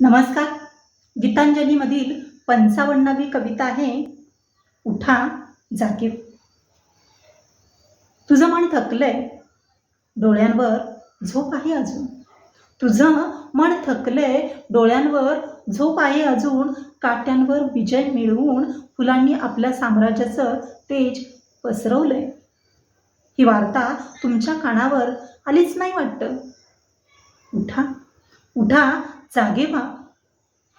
नमस्कार. गीतांजलीमधील पंचावन्नावी कविता आहे उठा जागीव तुझं मन थकलंय डोळ्यांवर झोप आहे अजून. तुझं मन थकलंय डोळ्यांवर झोप आहे अजून. काट्यांवर विजय मिळवून फुलांनी आपल्या साम्राज्याचं तेज पसरवलंय. ही वार्ता तुमच्या कानावर आलीच नाही वाटतं. उठा उठा जागे व्हा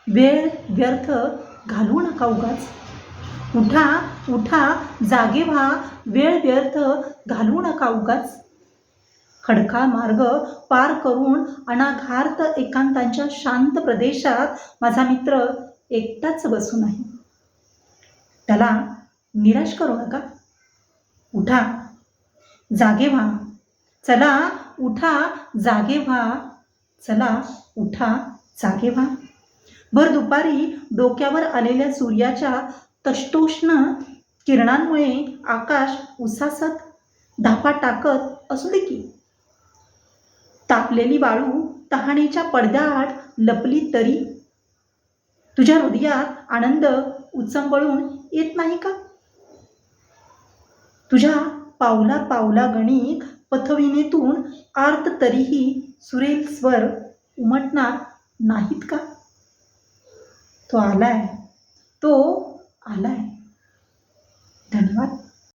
वेळ व्यर्थ घालवू नका उगाच. उठा उठा जागे व्हा वेळ व्यर्थ घालवू नका उगाच. खडका मार्ग पार करून अनाघार्त एकांतांच्या शांत प्रदेशात माझा मित्र एकटाच बसून आहे त्याला निराश करू नका. उठा जागे व्हा चला उठा जागे व्हा चला उठा जागे व्हा. भर दुपारी डोक्यावर आलेल्या सूर्याच्या तष्टोष्ण किरणांमुळे आकाश उसासत धापा टाकत असू दे की. तापलेली वाळू तहानेच्या पडद्याआड लपली तरी. तुझ्या हृदयात आनंद उचंबळून येत नाही का? तुझ्या पावला पावला गणिक पथविनेतून आर्त तरीही सुरेल स्वर उमटणार नाहीत का? तो आलाय. तो आलाय.